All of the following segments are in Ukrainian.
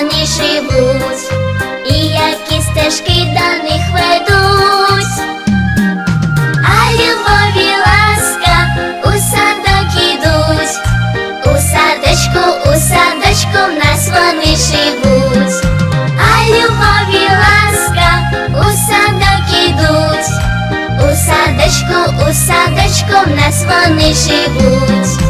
вони живуть, і які стежки до них ведуть, а любові ласка у садок ідуть, у садочку, у садочку в нас вони живуть, а любові ласка у садок ідуть, у садочку, у садочку в нас вони живуть.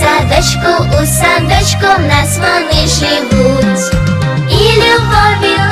Садочку, у садочку в нас вони живуть, і любов,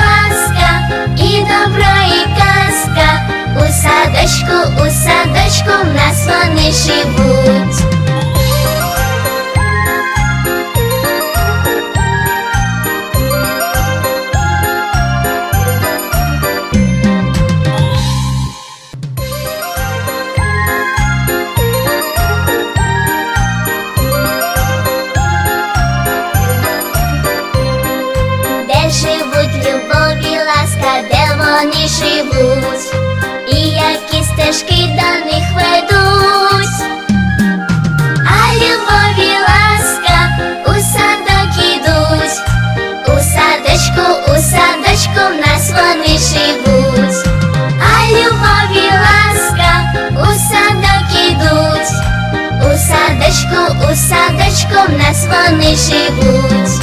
садочку, у садочку в нас вони живуть.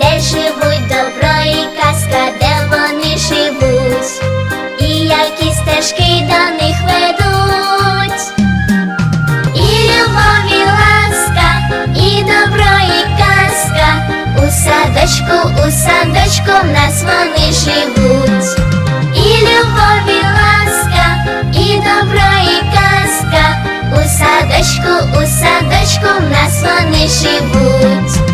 де живуть добро і казка, де вони живуть, і які стежки до садочку, у садочку в нас вони живуть, і любов, і ласка, і добро, і казка, у садочку, у садочку в нас вони живуть.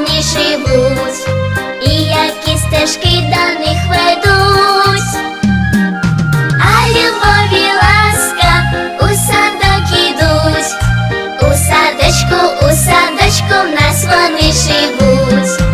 вони живуть, і які стежки до них ведуть.